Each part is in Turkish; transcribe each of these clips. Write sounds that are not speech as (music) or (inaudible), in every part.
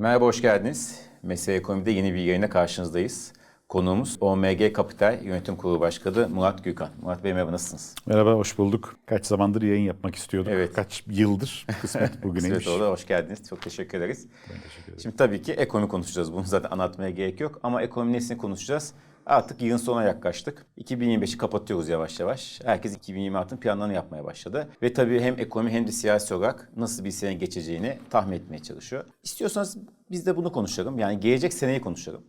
Merhaba, hoş geldiniz. Mesele Ekonomi'de yeni bir yayına karşınızdayız. Konuğumuz OMG Kapital Yönetim Kurulu Başkanı Murat Gürkan. Murat Bey merhaba, nasılsınız? Merhaba, hoş bulduk. Kaç zamandır yayın yapmak istiyorduk. Evet. Kaç yıldır (laughs) kısmet bugüneymiş. Kısmet oldu, hoş geldiniz. Çok teşekkür ederiz. Ben teşekkür ederim. Şimdi tabii ki ekonomi konuşacağız. Bunu zaten anlatmaya gerek yok. Ama ekonomi nesini konuşacağız? Artık yılın sonuna yaklaştık. 2025'i kapatıyoruz yavaş yavaş. Herkes 2026'ın planlarını yapmaya başladı. Ve tabii hem ekonomi hem de siyasi olarak nasıl bir sene geçeceğini tahmin etmeye çalışıyor. İstiyorsanız biz de bunu konuşalım. Yani gelecek seneyi konuşalım.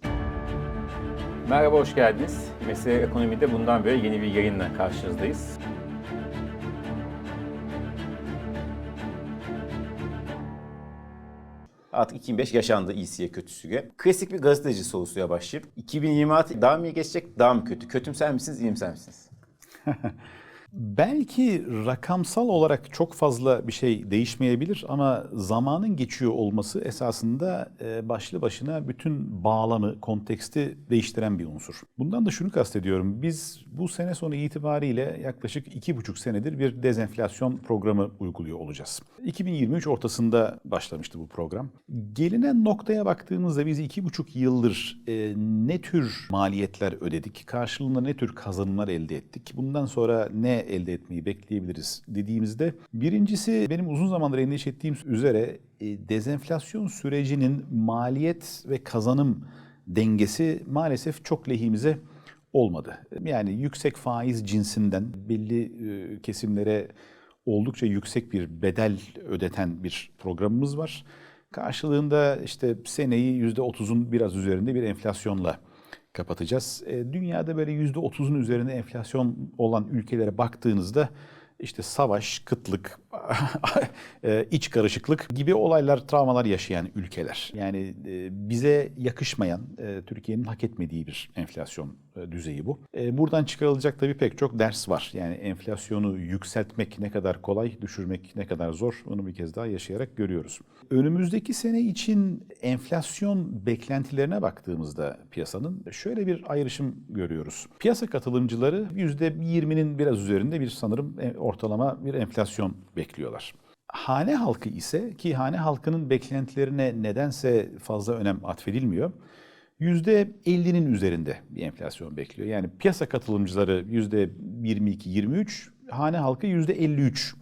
Merhaba, hoş geldiniz. Mesele Ekonomi'de bundan böyle yeni bir yayınla karşınızdayız. Artık 2005 yaşandı iyisiye kötüsüye. Klasik bir gazeteci sorusuyla başlayıp 2026 daha mı iyi geçecek, daha mı kötü? Kötümser misiniz, iyimser misiniz? (laughs) Belki rakamsal olarak çok fazla bir şey değişmeyebilir ama zamanın geçiyor olması esasında e, başlı başına bütün bağlamı, konteksti değiştiren bir unsur. Bundan da şunu kastediyorum. Biz bu sene sonu itibariyle yaklaşık iki buçuk senedir bir dezenflasyon programı uyguluyor olacağız. 2023 ortasında başlamıştı bu program. Gelinen noktaya baktığımızda biz iki buçuk yıldır e, ne tür maliyetler ödedik, karşılığında ne tür kazanımlar elde ettik, bundan sonra ne elde etmeyi bekleyebiliriz dediğimizde birincisi benim uzun zamandır endişe ettiğim üzere e, dezenflasyon sürecinin maliyet ve kazanım dengesi maalesef çok lehimize olmadı. Yani yüksek faiz cinsinden belli e, kesimlere oldukça yüksek bir bedel ödeten bir programımız var. Karşılığında işte seneyi %30'un biraz üzerinde bir enflasyonla kapatacağız. E, dünyada böyle %30'un üzerinde enflasyon olan ülkelere baktığınızda işte savaş, kıtlık, (laughs) e, iç karışıklık gibi olaylar, travmalar yaşayan ülkeler. Yani e, bize yakışmayan, Türkiye'nin hak etmediği bir enflasyon düzeyi bu. E, Buradan çıkarılacak tabii pek çok ders var. Yani enflasyonu yükseltmek ne kadar kolay, düşürmek ne kadar zor onu bir kez daha yaşayarak görüyoruz. Önümüzdeki sene için enflasyon beklentilerine baktığımızda piyasanın şöyle bir ayrışım görüyoruz. Piyasa katılımcıları %20'nin biraz üzerinde bir sanırım e, ortalama bir enflasyon bekliyorlar. Hane halkı ise ki hane halkının beklentilerine nedense fazla önem atfedilmiyor. %50'nin üzerinde bir enflasyon bekliyor. Yani piyasa katılımcıları %22-23, hane halkı %53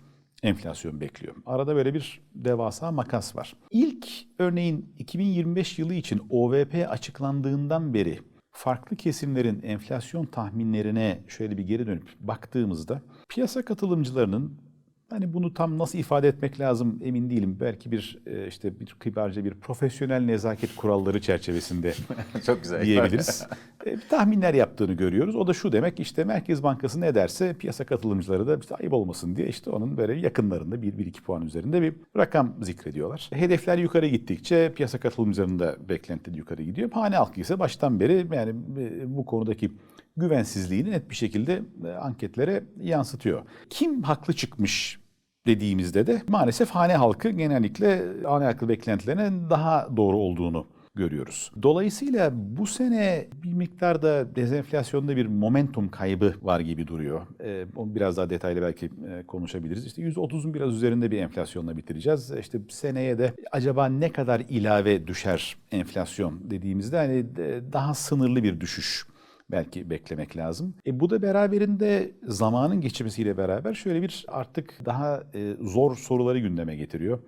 enflasyon bekliyor. Arada böyle bir devasa makas var. İlk örneğin 2025 yılı için OVP açıklandığından beri farklı kesimlerin enflasyon tahminlerine şöyle bir geri dönüp baktığımızda piyasa katılımcılarının Hani bunu tam nasıl ifade etmek lazım emin değilim. Belki bir e, işte bir kibarca bir profesyonel nezaket kuralları çerçevesinde (laughs) Çok güzel. diyebiliriz. (laughs) E, tahminler yaptığını görüyoruz. O da şu demek işte Merkez Bankası ne derse piyasa katılımcıları da işte ayıp olmasın diye işte onun böyle yakınlarında 1-1-2 puan üzerinde bir rakam zikrediyorlar. Hedefler yukarı gittikçe piyasa katılımcılarının da beklenti yukarı gidiyor. Hane halkı ise baştan beri yani e, bu konudaki güvensizliğini net bir şekilde e, anketlere yansıtıyor. Kim haklı çıkmış dediğimizde de maalesef hane halkı genellikle hane halkı beklentilerinin daha doğru olduğunu görüyoruz. Dolayısıyla bu sene bir miktarda dezenflasyonda bir momentum kaybı var gibi duruyor. Ee, onu biraz daha detaylı belki e, konuşabiliriz. İşte %30'un biraz üzerinde bir enflasyonla bitireceğiz. İşte seneye de acaba ne kadar ilave düşer enflasyon dediğimizde hani e, daha sınırlı bir düşüş belki beklemek lazım. E bu da beraberinde zamanın geçmesiyle beraber şöyle bir artık daha e, zor soruları gündeme getiriyor.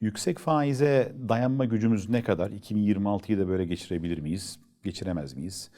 Yüksek faize dayanma gücümüz ne kadar? 2026'yı da böyle geçirebilir miyiz? Geçiremez miyiz?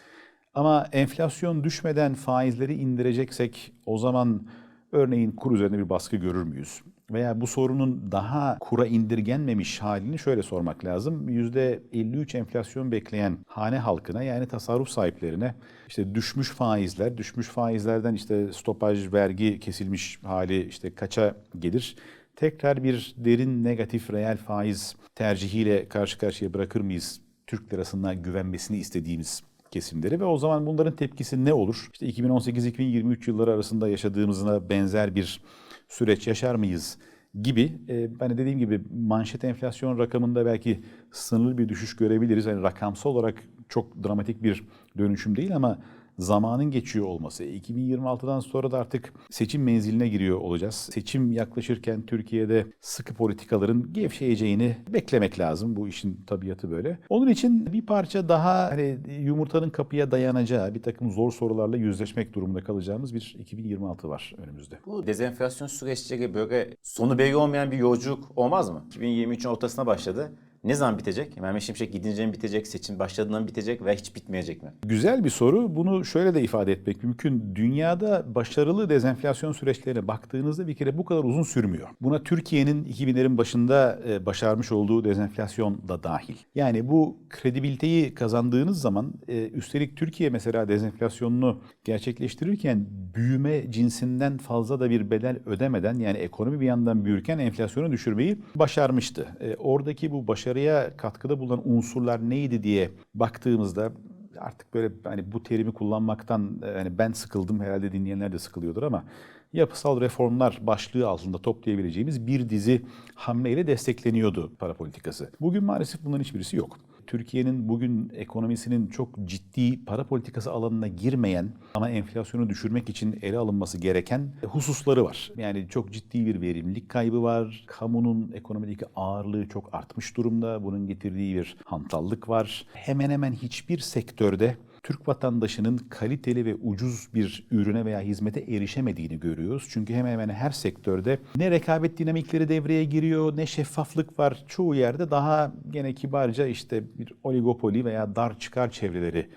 Ama enflasyon düşmeden faizleri indireceksek o zaman örneğin kur üzerinde bir baskı görür müyüz? Veya bu sorunun daha kura indirgenmemiş halini şöyle sormak lazım. %53 enflasyon bekleyen hane halkına yani tasarruf sahiplerine işte düşmüş faizler, düşmüş faizlerden işte stopaj vergi kesilmiş hali işte kaça gelir? Tekrar bir derin negatif reel faiz tercihiyle karşı karşıya bırakır mıyız? Türk lirasına güvenmesini istediğimiz kesimleri ve o zaman bunların tepkisi ne olur? İşte 2018-2023 yılları arasında yaşadığımızına benzer bir süreç yaşar mıyız gibi e, hani dediğim gibi manşet enflasyon rakamında belki sınırlı bir düşüş görebiliriz. Yani rakamsal olarak çok dramatik bir dönüşüm değil ama zamanın geçiyor olması, 2026'dan sonra da artık seçim menziline giriyor olacağız. Seçim yaklaşırken Türkiye'de sıkı politikaların gevşeyeceğini beklemek lazım. Bu işin tabiatı böyle. Onun için bir parça daha hani yumurtanın kapıya dayanacağı bir takım zor sorularla yüzleşmek durumunda kalacağımız bir 2026 var önümüzde. Bu dezenflasyon süreçleri böyle sonu belli olmayan bir yolculuk olmaz mı? 2023'ün ortasına başladı. Ne zaman bitecek? Mehmet Şimşek gidince mi bitecek, seçim başladığından mı bitecek veya hiç bitmeyecek mi? Güzel bir soru. Bunu şöyle de ifade etmek mümkün. Dünyada başarılı dezenflasyon süreçlerine baktığınızda bir kere bu kadar uzun sürmüyor. Buna Türkiye'nin 2000'lerin başında e, başarmış olduğu dezenflasyon da dahil. Yani bu kredibiliteyi kazandığınız zaman e, üstelik Türkiye mesela dezenflasyonunu gerçekleştirirken büyüme cinsinden fazla da bir bedel ödemeden yani ekonomi bir yandan büyürken enflasyonu düşürmeyi başarmıştı. E, Oradaki bu başarıya katkıda bulunan unsurlar neydi diye baktığımızda artık böyle hani bu terimi kullanmaktan e, hani ben sıkıldım herhalde dinleyenler de sıkılıyordur ama yapısal reformlar başlığı altında toplayabileceğimiz bir dizi hamleyle destekleniyordu para politikası. Bugün maalesef bunların hiçbirisi yok. Türkiye'nin bugün ekonomisinin çok ciddi para politikası alanına girmeyen ama enflasyonu düşürmek için ele alınması gereken hususları var. Yani çok ciddi bir verimlilik kaybı var. Kamunun ekonomideki ağırlığı çok artmış durumda. Bunun getirdiği bir hantallık var. Hemen hemen hiçbir sektörde Türk vatandaşının kaliteli ve ucuz bir ürüne veya hizmete erişemediğini görüyoruz. Çünkü hemen hemen her sektörde ne rekabet dinamikleri devreye giriyor ne şeffaflık var. Çoğu yerde daha gene kibarca işte bir oligopoli veya dar çıkar çevreleri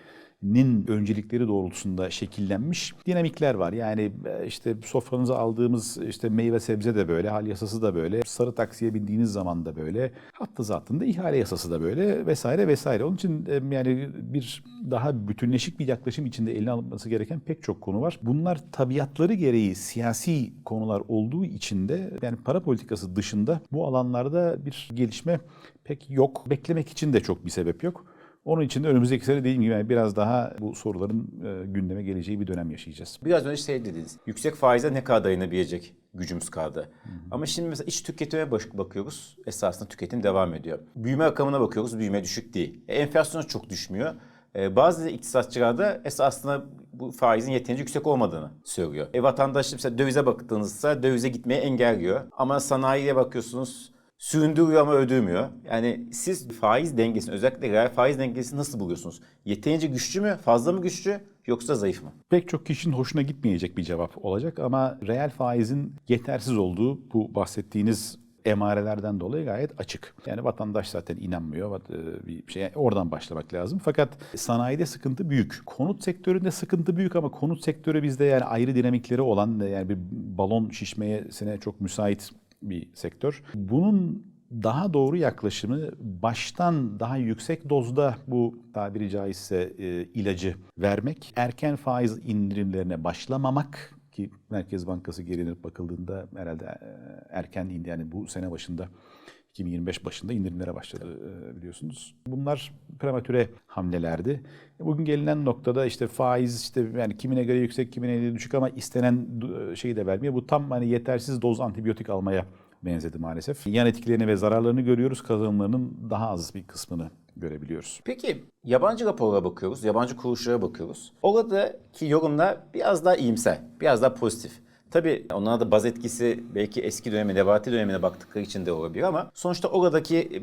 nin öncelikleri doğrultusunda şekillenmiş dinamikler var. Yani e, işte sofranıza aldığımız işte meyve sebze de böyle, hal yasası da böyle, sarı taksiye bindiğiniz zaman da böyle, hatta zatında ihale yasası da böyle vesaire vesaire. Onun için e, yani bir daha bütünleşik bir yaklaşım içinde eline alınması gereken pek çok konu var. Bunlar tabiatları gereği siyasi konular olduğu için de yani para politikası dışında bu alanlarda bir gelişme pek yok. Beklemek için de çok bir sebep yok. Onun için de önümüzdeki sene dediğim gibi yani biraz daha bu soruların e, gündeme geleceği bir dönem yaşayacağız. Biraz önce şey dediniz. Yüksek faize ne kadar dayanabilecek gücümüz kaldı. Ama şimdi mesela iç tüketime bak- bakıyoruz. Esasında tüketim devam ediyor. Büyüme rakamına bakıyoruz. Büyüme düşük değil. E, enflasyon çok düşmüyor. E, bazı iktisatçılar da esasında bu faizin yeterince yüksek olmadığını söylüyor. E, vatandaş mesela dövize baktığınızda dövize gitmeye engelliyor. Ama sanayiye bakıyorsunuz süründürüyor ama ödürmüyor. Yani siz faiz dengesini özellikle reel faiz dengesini nasıl buluyorsunuz? Yeterince güçlü mü? Fazla mı güçlü? Yoksa zayıf mı? Pek çok kişinin hoşuna gitmeyecek bir cevap olacak ama reel faizin yetersiz olduğu bu bahsettiğiniz emarelerden dolayı gayet açık. Yani vatandaş zaten inanmıyor. E, Bir şey oradan başlamak lazım. Fakat sanayide sıkıntı büyük. Konut sektöründe sıkıntı büyük ama konut sektörü bizde yani ayrı dinamikleri olan yani bir balon şişmeyesine çok müsait bir sektör. Bunun daha doğru yaklaşımı baştan daha yüksek dozda bu tabiri caizse e, ilacı vermek, erken faiz indirimlerine başlamamak ki Merkez Bankası gelinip bakıldığında herhalde e, erken indi yani bu sene başında 2025 başında indirimlere başladı e, biliyorsunuz. Bunlar prematüre hamlelerdi. Bugün gelinen noktada işte faiz işte yani kimine göre yüksek kimine göre düşük ama istenen şeyi de vermiyor. Bu tam hani yetersiz doz antibiyotik almaya benzedi maalesef. Yan etkilerini ve zararlarını görüyoruz. Kazanımlarının daha az bir kısmını görebiliyoruz. Peki yabancı raporlara bakıyoruz, yabancı kuruluşlara bakıyoruz. Oradaki yorumlar biraz daha iyimser, biraz daha pozitif. Tabii onlara da baz etkisi belki eski döneme, Nebati dönemine baktıkları için de olabilir ama sonuçta oradaki e,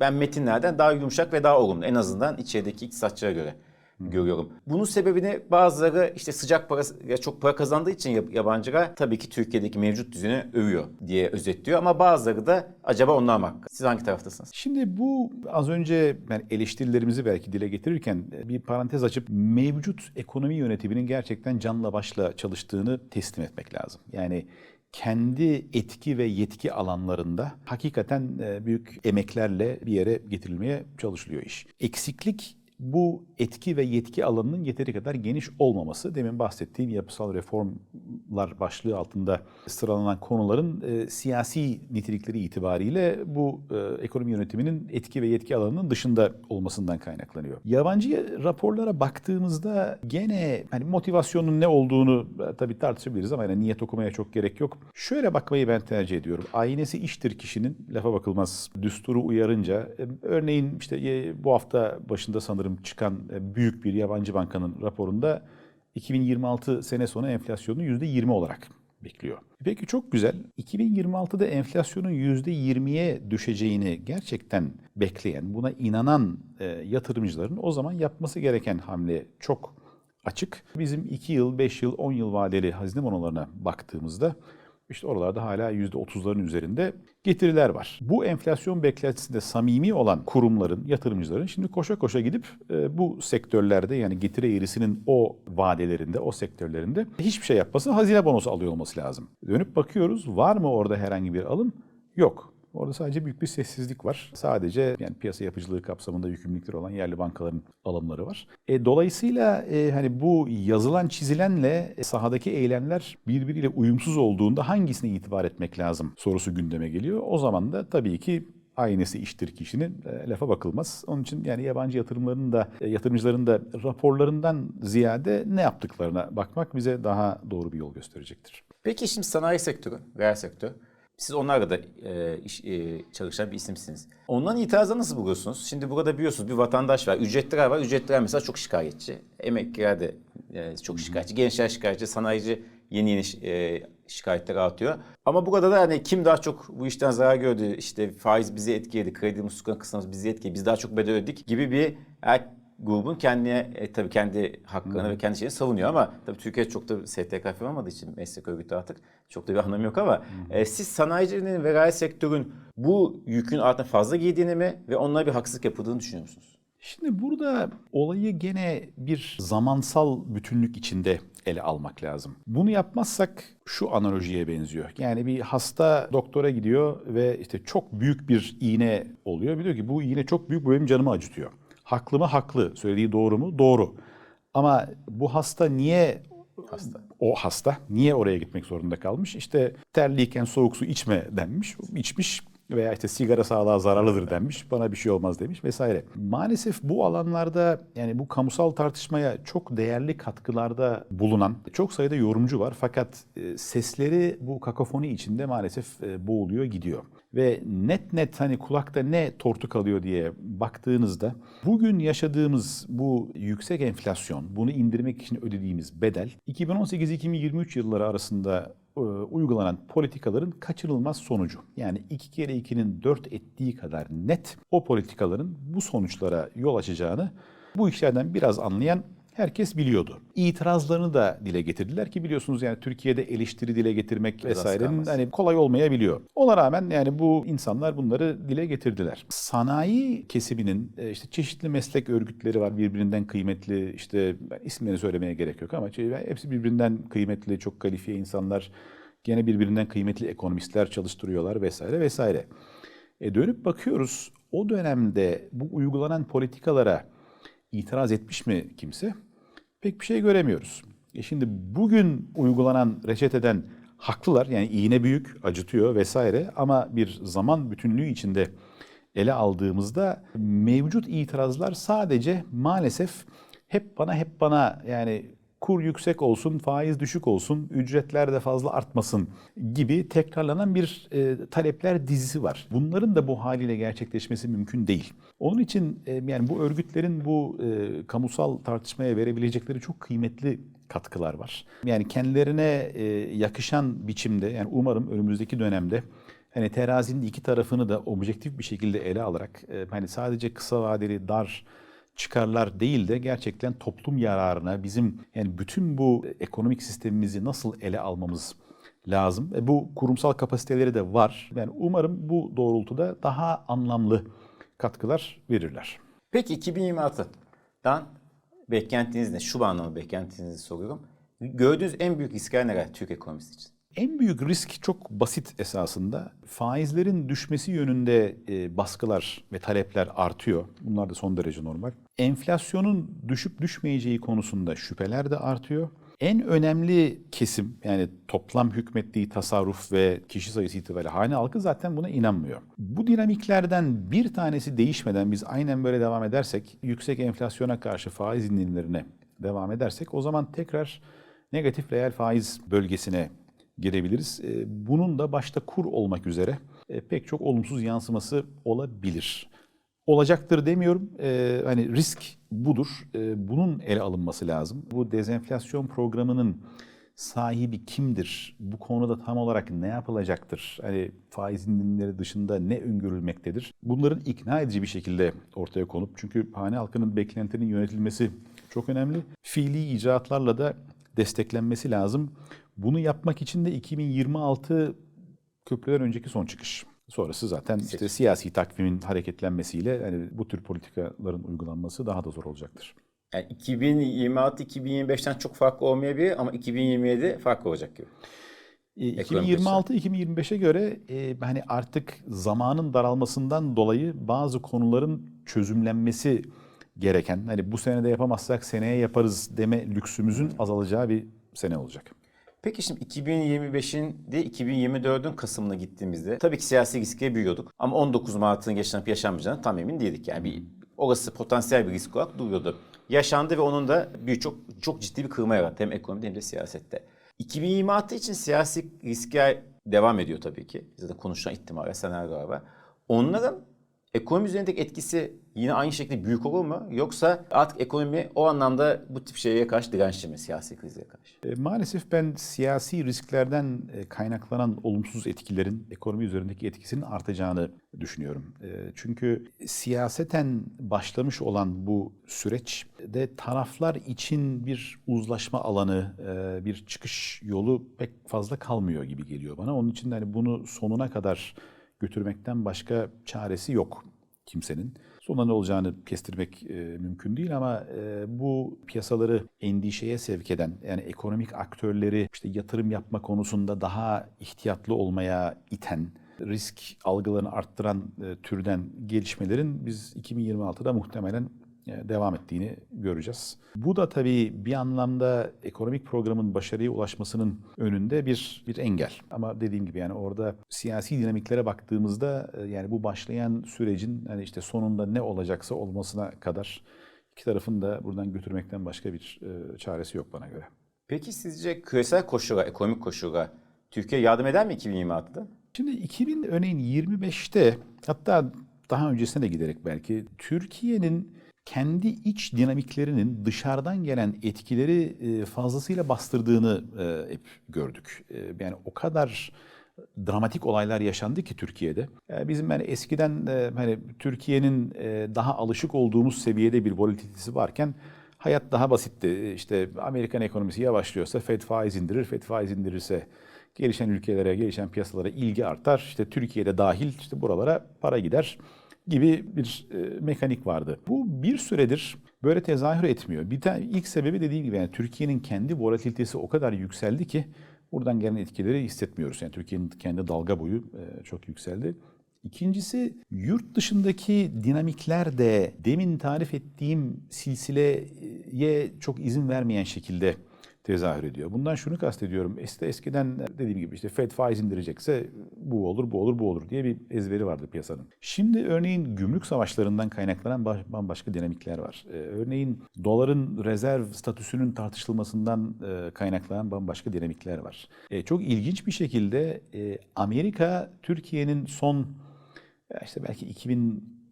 ben metinlerden daha yumuşak ve daha olumlu. En azından içerideki iktisatçılara göre görüyorum. Bunun sebebini bazıları işte sıcak para, ya çok para kazandığı için yab- yabancılar tabii ki Türkiye'deki mevcut düzeni övüyor diye özetliyor ama bazıları da acaba onlar mı haklı? Siz hangi taraftasınız? Şimdi bu az önce yani eleştirilerimizi belki dile getirirken bir parantez açıp mevcut ekonomi yönetiminin gerçekten canla başla çalıştığını teslim etmek lazım. Yani kendi etki ve yetki alanlarında hakikaten e, büyük emeklerle bir yere getirilmeye çalışılıyor iş. Eksiklik bu etki ve yetki alanının yeteri kadar geniş olmaması. Demin bahsettiğim yapısal reformlar başlığı altında sıralanan konuların e, siyasi nitelikleri itibariyle bu e, ekonomi yönetiminin etki ve yetki alanının dışında olmasından kaynaklanıyor. Yabancı raporlara baktığımızda gene hani motivasyonun ne olduğunu e, tabii tartışabiliriz ama yani niyet okumaya çok gerek yok. Şöyle bakmayı ben tercih ediyorum. Aynesi iştir kişinin lafa bakılmaz düsturu uyarınca e, örneğin işte e, bu hafta başında sanırım çıkan e, büyük bir yabancı bankanın raporunda 2026 sene sonu enflasyonunu %20 olarak bekliyor. Peki çok güzel. 2026'da enflasyonun %20'ye düşeceğini gerçekten bekleyen, buna inanan e, yatırımcıların o zaman yapması gereken hamle çok açık. Bizim 2 yıl, 5 yıl, 10 yıl vadeli hazine bonolarına baktığımızda işte oralarda hala %30'ların üzerinde getiriler var. Bu enflasyon beklentisinde samimi olan kurumların, yatırımcıların şimdi koşa koşa gidip e, bu sektörlerde yani getiri eğrisinin o vadelerinde, o sektörlerinde hiçbir şey yapması hazine bonosu alıyor olması lazım. Dönüp bakıyoruz var mı orada herhangi bir alım? Yok. Orada sadece büyük bir sessizlik var. Sadece yani piyasa yapıcılığı kapsamında yükümlülükleri olan yerli bankaların alımları var. E, dolayısıyla e, hani bu yazılan çizilenle e, sahadaki eylemler birbiriyle uyumsuz olduğunda hangisine itibar etmek lazım sorusu gündeme geliyor. O zaman da tabii ki aynısı iştir kişinin e, lafa bakılmaz. Onun için yani yabancı yatırımların da e, yatırımcıların da raporlarından ziyade ne yaptıklarına bakmak bize daha doğru bir yol gösterecektir. Peki şimdi sanayi sektörü, reel sektör. Siz onlarla da e, iş, e, çalışan bir isimsiniz. Onların itirazını nasıl buluyorsunuz? Şimdi burada biliyorsunuz bir vatandaş var. Ücretliler var. Ücretliler mesela çok şikayetçi. Emekliler de e, çok şikayetçi. Gençler şikayetçi. Sanayici yeni yeni e, şikayetleri atıyor. Ama burada da hani kim daha çok bu işten zarar gördü? İşte faiz bizi etkiledi. Kredi musluklarını kısmamız bizi etkiledi. Biz daha çok bedel ödedik gibi bir her grubun kendine e, tabii kendi hakkını ve kendi şeyini savunuyor ama tabii Türkiye çok da STK falan olmadığı için meslek örgütü artık çok da bir anlamı yok ama e, siz sanayicinin ve reel sektörün bu yükün altına fazla giydiğini mi ve onlara bir haksızlık yapıldığını düşünüyor musunuz? Şimdi burada olayı gene bir zamansal bütünlük içinde ele almak lazım. Bunu yapmazsak şu analojiye benziyor. Yani bir hasta doktora gidiyor ve işte çok büyük bir iğne oluyor. Biliyor ki bu iğne çok büyük benim canımı acıtıyor. Haklı mı? Haklı. Söylediği doğru mu? Doğru. Ama bu hasta niye Hasta. o hasta niye oraya gitmek zorunda kalmış? İşte terliyken soğuk su içme denmiş. İçmiş veya işte sigara sağlığa zararlıdır denmiş. Bana bir şey olmaz demiş vesaire. Maalesef bu alanlarda yani bu kamusal tartışmaya çok değerli katkılarda bulunan çok sayıda yorumcu var. Fakat e, sesleri bu kakafoni içinde maalesef e, boğuluyor gidiyor. Ve net net hani kulakta ne tortu kalıyor diye baktığınızda bugün yaşadığımız bu yüksek enflasyon, bunu indirmek için ödediğimiz bedel 2018-2023 yılları arasında uygulanan politikaların kaçınılmaz sonucu. Yani iki kere ikinin dört ettiği kadar net o politikaların bu sonuçlara yol açacağını bu işlerden biraz anlayan herkes biliyordu. İtirazlarını da dile getirdiler ki biliyorsunuz yani Türkiye'de eleştiri dile getirmek vesairenin kalmaz. hani kolay olmayabiliyor. Ona rağmen yani bu insanlar bunları dile getirdiler. Sanayi kesiminin e, işte çeşitli meslek örgütleri var birbirinden kıymetli işte isimlerini söylemeye gerek yok ama şey, hepsi birbirinden kıymetli çok kalifiye insanlar. Gene birbirinden kıymetli ekonomistler çalıştırıyorlar vesaire vesaire. E dönüp bakıyoruz o dönemde bu uygulanan politikalara itiraz etmiş mi kimse? Pek bir şey göremiyoruz. E şimdi bugün uygulanan reçeteden haklılar yani iğne büyük, acıtıyor vesaire ama bir zaman bütünlüğü içinde ele aldığımızda mevcut itirazlar sadece maalesef hep bana hep bana yani kur yüksek olsun, faiz düşük olsun, ücretler de fazla artmasın gibi tekrarlanan bir e, talepler dizisi var. Bunların da bu haliyle gerçekleşmesi mümkün değil. Onun için e, yani bu örgütlerin bu e, kamusal tartışmaya verebilecekleri çok kıymetli katkılar var. Yani kendilerine e, yakışan biçimde yani umarım önümüzdeki dönemde hani terazinin iki tarafını da objektif bir şekilde ele alarak e, hani sadece kısa vadeli dar çıkarlar değil de gerçekten toplum yararına bizim yani bütün bu ekonomik sistemimizi nasıl ele almamız lazım. E bu kurumsal kapasiteleri de var. Yani umarım bu doğrultuda daha anlamlı katkılar verirler. Peki 2026'dan beklentiniz ne? Şu anlamda beklentinizi soruyorum. Gördüğünüz en büyük riskler neler Türk ekonomisi için? En büyük risk çok basit esasında. Faizlerin düşmesi yönünde e, baskılar ve talepler artıyor. Bunlar da son derece normal. Enflasyonun düşüp düşmeyeceği konusunda şüpheler de artıyor. En önemli kesim yani toplam hükmettiği tasarruf ve kişi sayısı itibariyle hane halkı zaten buna inanmıyor. Bu dinamiklerden bir tanesi değişmeden biz aynen böyle devam edersek yüksek enflasyona karşı faiz indirimlerine devam edersek o zaman tekrar negatif reel faiz bölgesine girebiliriz. E, Bunun da başta kur olmak üzere e, pek çok olumsuz yansıması olabilir. Olacaktır demiyorum. E, hani risk budur. Bunun ele alınması lazım. Bu dezenflasyon programının sahibi kimdir? Bu konuda tam olarak ne yapılacaktır? Hani faiz indirimleri dışında ne öngörülmektedir? Bunların ikna edici bir şekilde ortaya konup çünkü hane halkının beklentilerinin yönetilmesi çok önemli. Fiili icraatlarla da desteklenmesi lazım. Bunu yapmak için de 2026 köprüden önceki son çıkış. Sonrası zaten işte siyasi takvimin hareketlenmesiyle yani bu tür politikaların uygulanması daha da zor olacaktır. Yani 2026-2025'ten çok farklı olmayabilir ama 2027 farklı olacak gibi. E, Ekonomik 2026-2025'e göre e, hani artık zamanın daralmasından dolayı bazı konuların çözümlenmesi gereken hani bu senede yapamazsak seneye yaparız deme lüksümüzün azalacağı bir sene olacak. Peki şimdi 2025'in de 2024'ün Kasım'ına gittiğimizde tabii ki siyasi riske büyüyorduk. Ama 19 Mart'ın yaşanıp yaşanmayacağını tam emin değildik. Yani bir olası potansiyel bir risk olarak duruyordu. Yaşandı ve onun da birçok çok ciddi bir kırılma yarattı hem ekonomide hem de siyasette. 2026 için siyasi riskler devam ediyor tabii ki. Zaten konuşulan ihtimaller, senaryolar var. Onların ekonomi üzerindeki etkisi yine aynı şekilde büyük olur mu? Yoksa artık ekonomi o anlamda bu tip şeye karşı dirençli mi? Siyasi krizlere karşı? E, Maalesef ben siyasi risklerden e, kaynaklanan olumsuz etkilerin ekonomi üzerindeki etkisinin artacağını düşünüyorum. E, Çünkü siyaseten başlamış olan bu süreç de taraflar için bir uzlaşma alanı, e, bir çıkış yolu pek fazla kalmıyor gibi geliyor bana. Onun için de hani bunu sonuna kadar götürmekten başka çaresi yok kimsenin. Sonunda ne olacağını kestirmek e, mümkün değil ama e, bu piyasaları endişeye sevk eden yani ekonomik aktörleri işte yatırım yapma konusunda daha ihtiyatlı olmaya iten risk algılarını arttıran e, türden gelişmelerin biz 2026'da muhtemelen devam ettiğini göreceğiz. Bu da tabii bir anlamda ekonomik programın başarıya ulaşmasının önünde bir bir engel. Ama dediğim gibi yani orada siyasi dinamiklere baktığımızda e, yani bu başlayan sürecin hani işte sonunda ne olacaksa olmasına kadar iki tarafın da buradan götürmekten başka bir e, çaresi yok bana göre. Peki sizce küresel koşullar, ekonomik koşullar Türkiye yardım eder mi 2026'da? Şimdi 2000 örneğin 25'te hatta daha öncesine de giderek belki Türkiye'nin kendi iç dinamiklerinin dışarıdan gelen etkileri e, fazlasıyla bastırdığını e, hep gördük. E, Yani o kadar dramatik olaylar yaşandı ki Türkiye'de. Bizim yani eskiden hani Türkiye'nin daha alışık olduğumuz seviyede bir volatilitesi varken hayat daha basitti. İşte Amerikan ekonomisi yavaşlıyorsa Fed faiz indirir, Fed faiz indirirse gelişen ülkelere, gelişen piyasalara ilgi artar. İşte Türkiye'de dahil işte buralara para gider gibi bir e, mekanik vardı. Bu bir süredir böyle tezahür etmiyor. Bir tane ilk sebebi dediğim gibi yani Türkiye'nin kendi volatilitesi o kadar yükseldi ki buradan gelen etkileri hissetmiyoruz. Yani Türkiye'nin kendi dalga boyu e, çok yükseldi. İkincisi yurt dışındaki dinamikler de demin tarif ettiğim silsileye çok izin vermeyen şekilde tezahür ediyor. Bundan şunu kastediyorum. İşte eskiden dediğim gibi işte Fed faiz indirecekse bu olur, bu olur, bu olur diye bir ezberi vardı piyasanın. Şimdi örneğin gümrük savaşlarından kaynaklanan baş- bambaşka dinamikler var. Ee, örneğin doların rezerv statüsünün tartışılmasından e, kaynaklanan bambaşka dinamikler var. E, çok ilginç bir şekilde e, Amerika Türkiye'nin son ya işte belki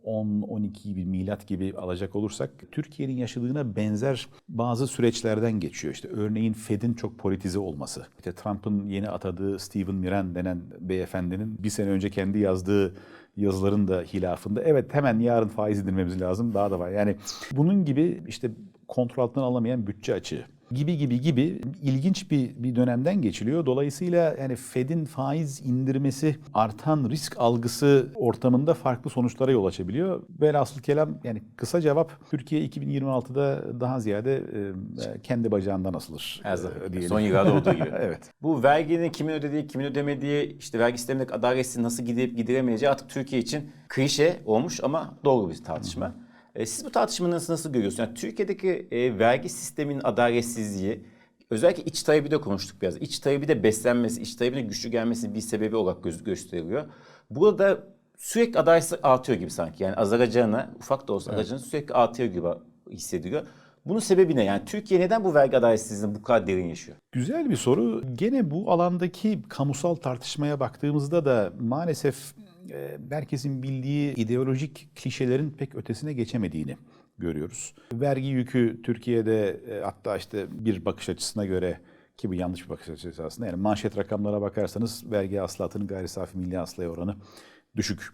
2010-12 gibi milat gibi alacak olursak Türkiye'nin yaşadığına benzer bazı süreçlerden geçiyor. İşte örneğin Fed'in çok politize olması. İşte Trump'ın yeni atadığı Steven Miran denen beyefendinin bir sene önce kendi yazdığı yazıların da hilafında evet hemen yarın faiz indirmemiz lazım daha da var. Yani bunun gibi işte kontrol altına alamayan bütçe açığı gibi gibi gibi ilginç bir, bir dönemden geçiliyor. Dolayısıyla yani Fed'in faiz indirmesi artan risk algısı ortamında farklı sonuçlara yol açabiliyor. Velhasıl kelam yani kısa cevap Türkiye 2026'da daha ziyade e, kendi bacağından asılır. Her zaman. e, diyelim. Son yıllarda olduğu gibi. (laughs) evet. Bu verginin kimin ödediği, kimin ödemediği, işte vergi sistemindeki adaletsiz nasıl gidip gidiremeyeceği artık Türkiye için klişe olmuş ama doğru bir tartışma. E, Siz bu tartışmayı nasıl, nasıl görüyorsunuz? Yani Türkiye'deki e, vergi sisteminin adaletsizliği, özellikle iç talebi de konuştuk biraz. İç talebi de beslenmesi, iç talebine güçlü gelmesi bir sebebi olarak göz, gösteriliyor. Burada sürekli adaletsizlik artıyor gibi sanki. Yani azalacağına, ufak da olsa azalacağına sürekli artıyor gibi hissediliyor. Bunun sebebi ne? Yani Türkiye neden bu vergi adaletsizliğini bu kadar derin yaşıyor? Güzel bir soru. Gene bu alandaki kamusal tartışmaya baktığımızda da maalesef herkesin bildiği ideolojik klişelerin pek ötesine geçemediğini görüyoruz. Vergi yükü Türkiye'de e, hatta işte bir bakış açısına göre ki bu yanlış bir bakış açısı aslında. Yani manşet rakamlara bakarsanız vergi hasılatının gayri safi milli hasılaya oranı düşük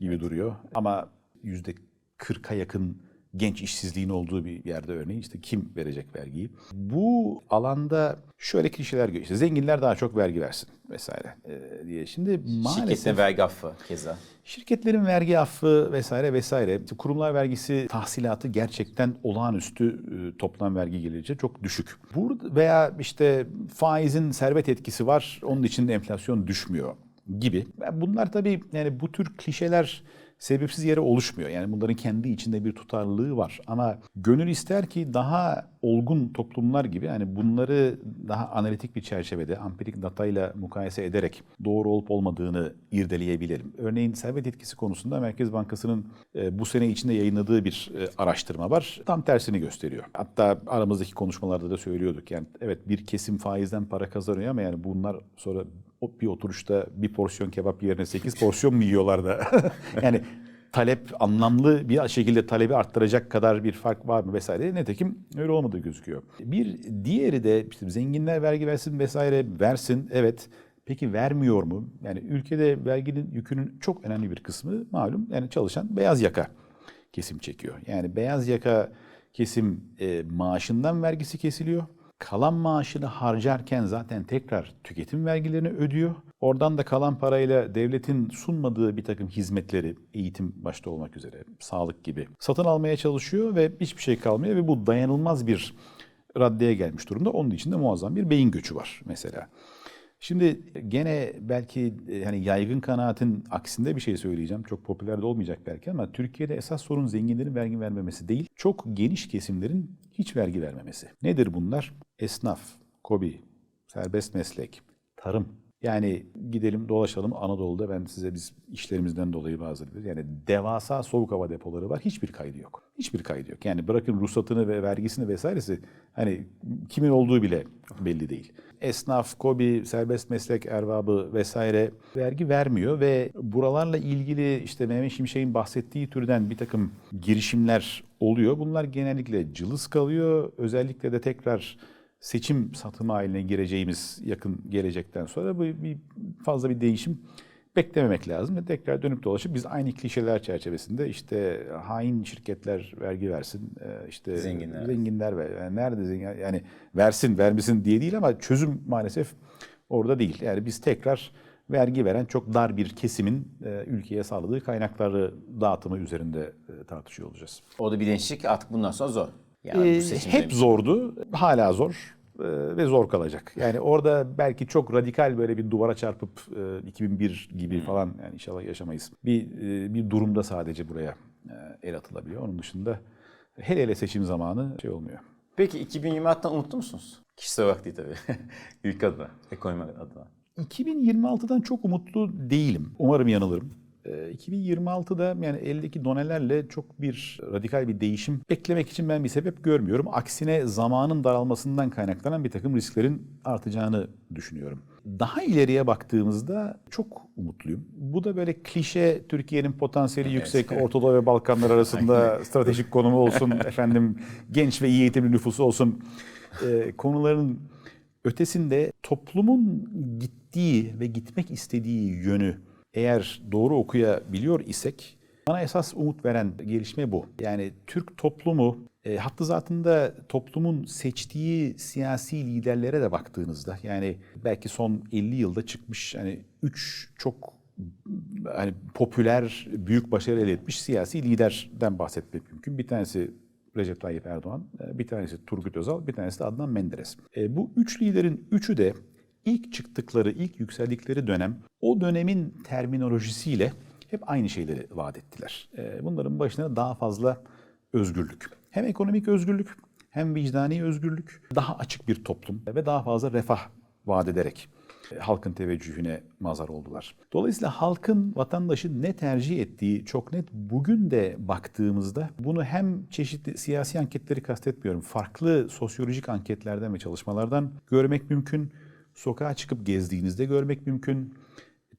gibi duruyor. Ama yüzde 40'a yakın genç işsizliğin olduğu bir yerde örneğin işte kim verecek vergiyi? Bu alanda şöyle klişeler görüyor. İşte zenginler daha çok vergi versin vesaire e, diye. Şimdi maalesef Şirketin vergi affı keza. Şirketlerin vergi affı vesaire vesaire. İşte Kurumlar vergisi tahsilatı gerçekten olağanüstü e, toplam vergi geliri çok düşük. Burada veya işte faizin servet etkisi var. Onun için de enflasyon düşmüyor gibi. Bunlar tabii yani bu tür klişeler sebepsiz yere oluşmuyor. Yani bunların kendi içinde bir tutarlılığı var. Ama gönül ister ki daha olgun toplumlar gibi yani bunları daha analitik bir çerçevede, ampirik datayla mukayese ederek doğru olup olmadığını irdeleyebilelim. Örneğin servet etkisi konusunda Merkez Bankası'nın e, bu sene içinde yayınladığı bir e, araştırma var. Tam tersini gösteriyor. Hatta aramızdaki konuşmalarda da söylüyorduk. Yani evet bir kesim faizden para kazanıyor ama yani bunlar sonra bir oturuşta bir porsiyon kebap yerine 8 porsiyon mu yiyorlar da? (laughs) yani talep anlamlı bir şekilde talebi arttıracak kadar bir fark var mı vesaire. Netekim öyle olmadığı gözüküyor. Bir diğeri de işte zenginler vergi versin vesaire versin evet. Peki vermiyor mu? Yani ülkede verginin yükünün çok önemli bir kısmı malum yani çalışan beyaz yaka kesim çekiyor. Yani beyaz yaka kesim e, maaşından vergisi kesiliyor. Kalan maaşını harcarken zaten tekrar tüketim vergilerini ödüyor. Oradan da kalan parayla devletin sunmadığı bir takım hizmetleri, eğitim başta olmak üzere, sağlık gibi satın almaya çalışıyor ve hiçbir şey kalmıyor ve bu dayanılmaz bir raddeye gelmiş durumda. Onun içinde muazzam bir beyin göçü var mesela. Şimdi gene belki e, hani yaygın kanaatin aksinde bir şey söyleyeceğim. Çok popüler de olmayacak belki ama Türkiye'de esas sorun zenginlerin vergi vermemesi değil. Çok geniş kesimlerin hiç vergi vermemesi. Nedir bunlar? Esnaf, kobi, serbest meslek, tarım. Yani gidelim dolaşalım Anadolu'da ben size biz işlerimizden dolayı bazı yani devasa soğuk hava depoları var. Hiçbir kaydı yok. Hiçbir kaydı yok. Yani bırakın ruhsatını ve vergisini vesairesi hani kimin olduğu bile belli değil. Esnaf, kobi, serbest meslek erbabı vesaire vergi vermiyor ve buralarla ilgili işte Mehmet Şimşek'in bahsettiği türden bir takım girişimler oluyor. Bunlar genellikle cılız kalıyor. Özellikle de tekrar seçim satımı haline gireceğimiz yakın gelecekten sonra bu bir fazla bir değişim beklememek lazım ve tekrar dönüp dolaşıp biz aynı klişeler çerçevesinde işte hain şirketler vergi versin, e, işte Zenginler. zenginler ver. Yani nerede zengin yani versin, vermesin diye değil ama çözüm maalesef orada değil. Yani biz tekrar vergi veren çok dar bir kesimin e, ülkeye sağladığı kaynakları dağıtımı üzerinde e, tartışıyor olacağız. O da bilinçlik artık bundan sonra zor. Yani Ee, hep zordu, hala zor e, ve zor kalacak. Yani orada belki çok radikal böyle bir duvara çarpıp e, 2001 gibi falan yani inşallah yaşamayız. Bir e, bir durumda sadece buraya e, el atılabiliyor. Onun dışında hele hele seçim zamanı şey olmuyor. Peki 2026'dan umutlu musunuz? Kişisel olarak değil tabii. (laughs) Ülke adına, ekonomi adına. 2026'dan çok umutlu değilim. Umarım yanılırım. Ee, 2026'da yani eldeki donelerle çok bir radikal bir değişim beklemek için ben bir sebep görmüyorum. Aksine zamanın daralmasından kaynaklanan bir takım risklerin artacağını düşünüyorum. Daha ileriye baktığımızda çok umutluyum. Bu da böyle klişe Türkiye'nin potansiyeli yüksek, Orta Doğu ve Balkanlar arasında stratejik konumu olsun, (laughs) efendim genç ve iyi eğitimli nüfusu olsun e, konuların ötesinde toplumun gittiği ve gitmek istediği yönü eğer doğru okuyabiliyor isek bana esas umut veren gelişme bu. Yani Türk toplumu e, hattı zatında toplumun seçtiği siyasi liderlere de baktığınızda yani belki son 50 yılda çıkmış hani 3 çok hani popüler büyük başarı elde etmiş siyasi liderden bahsetmek mümkün. Bir tanesi Recep Tayyip Erdoğan, e, bir tanesi Turgut Özal, bir tanesi de Adnan Menderes. E, bu üç liderin üçü de ilk çıktıkları, ilk yükseldikleri dönem o dönemin terminolojisiyle hep aynı şeyleri vaat ettiler. E, bunların başına daha fazla özgürlük. Hem ekonomik özgürlük hem vicdani özgürlük, daha açık bir toplum ve daha fazla refah vaat ederek e, halkın teveccühüne mazhar oldular. Dolayısıyla halkın vatandaşı ne tercih ettiği çok net. Bugün de baktığımızda bunu hem çeşitli siyasi anketleri kastetmiyorum. Farklı sosyolojik anketlerden ve çalışmalardan görmek mümkün. Sokağa çıkıp gezdiğinizde görmek mümkün.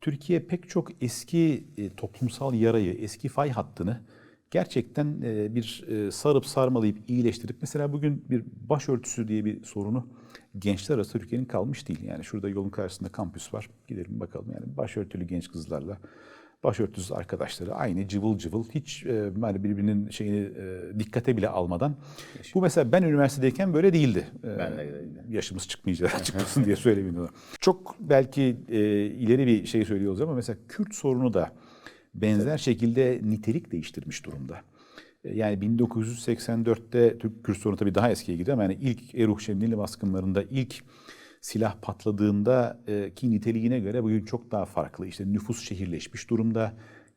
Türkiye pek çok eski e, toplumsal yarayı, eski fay hattını gerçekten e, bir e, sarıp sarmalayıp iyileştirip mesela bugün bir başörtüsü diye bir sorunu gençler arasında Türkiye'nin kalmış değil. Yani şurada yolun karşısında kampüs var. Gidelim bakalım yani başörtülü genç kızlarla başörtüsüz arkadaşları aynı cıvıl cıvıl hiç e, yani birbirinin şeyini e, dikkate bile almadan. Bu mesela ben üniversitedeyken böyle değildi. E, Ben de öyleydi. yaşımız çıkmayacak (laughs) çıkmasın diye söylemiyorum. Çok belki e, ileri bir şey söylüyoruz ama mesela Kürt sorunu da benzer şekilde nitelik değiştirmiş durumda. E, Yani 1984'te Türk Kürt sorunu tabii daha eskiye gidiyor ama yani ilk Eruh Şemdinli baskınlarında ilk silah patladığında e, ki niteliğine göre bugün çok daha farklı. İşte nüfus şehirleşmiş durumda.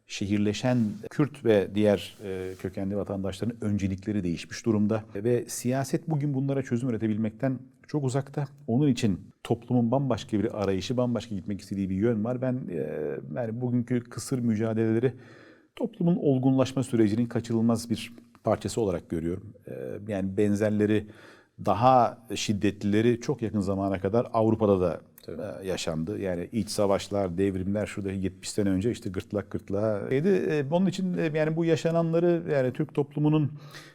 Şehirleşen Kürt ve diğer e, kökenli vatandaşların öncelikleri değişmiş durumda. Ve siyaset bugün bunlara çözüm üretebilmekten çok uzakta. Onun için toplumun bambaşka bir arayışı, bambaşka gitmek istediği bir yön var. Ben e, yani bugünkü kısır mücadeleleri toplumun olgunlaşma sürecinin kaçınılmaz bir parçası olarak görüyorum. Yani benzerleri daha şiddetlileri çok yakın zamana kadar Avrupa'da da e, yaşandı. Yani iç savaşlar, devrimler şurada 70 sene önce işte gırtlak gırtlağa. Şeydi. E, Onun için e, yani bu yaşananları yani Türk toplumunun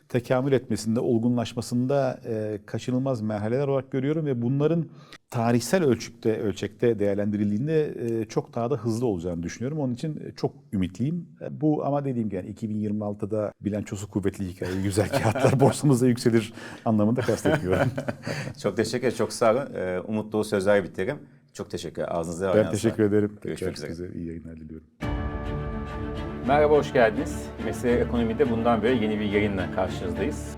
tekamül etmesinde, olgunlaşmasında kaçınılmaz merhaleler olarak görüyorum ve bunların tarihsel ölçükte ölçekte değerlendirildiğinde e, çok daha da hızlı olacağını düşünüyorum. Onun için e, çok ümitliyim. E, Bu ama dediğim gibi yani 2026'da bilançosu kuvvetli hikaye, güzel kağıtlar (laughs) borsamızda yükselir anlamında kastetmiyorum. (laughs) Çok teşekkür ederim. Çok sağ olun. Umut dolu sözler biterim. Çok teşekkür ederim. Ağzınıza ben teşekkür ederim. Görüşmek Tekrar üzere. size iyi yayınlar diliyorum. Merhaba, hoş geldiniz. Mesele Ekonomi'de bundan böyle yeni bir yayınla karşınızdayız.